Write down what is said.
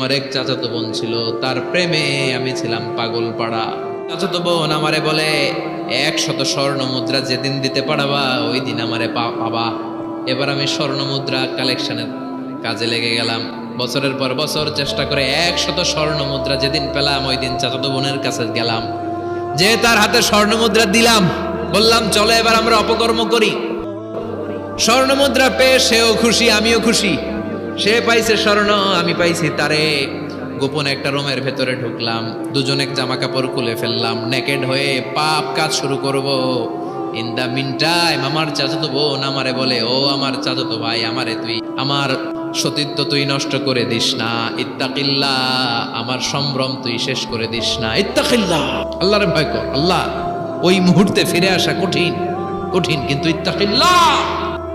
আমার এক চাচাতো বোন ছিল, তার প্রেমে আমি ছিলাম পাগল পাড়া চাচাতো বোন আমারে বলে, একশত স্বর্ণ মুদ্রা যেদিন দিতে পারবা, ওই দিন আমারে পাবা। এবার আমি স্বর্ণ মুদ্রা কালেকশনের কাজে লেগে গেলাম। বছরের পর বছর চেষ্টা করে একশত স্বর্ণ মুদ্রা যেদিন পেলাম, ওই দিন চাচাতো বোনের কাছে গেলাম। যে তার হাতে স্বর্ণ মুদ্রা দিলাম, বললাম, চলো এবার আমরা অপকর্ম করি। স্বর্ণ মুদ্রা পেয়ে সেও খুশি, আমিও খুশি। সে পাইছে স্বর্ণ, আমি পাইছি তারে। গোপন একটা রুমের ভেতরে ঢুকলাম, দুজনে জামা কাপড় খুলে ফেললাম নেকেড হয়ে পাপ কাজ শুরু করব। ইন দা মিন টাইম আমার চাচাতো বোন আমারে বলে, ও আমার চাচাতো ভাই, আমারে তুই, আমার সতীত্ব তুই নষ্ট করে দিস না। ইত্তাকিল্লা, আমার সম্ভ্রম তুই শেষ করে দিস না। ইত্তাকিল্লা, আল্লাহরে ভয় কর, আল্লাহ ওই মুহূর্তে ফিরে আসা কঠিন কঠিন, কিন্তু ইত্তাকিল্লা।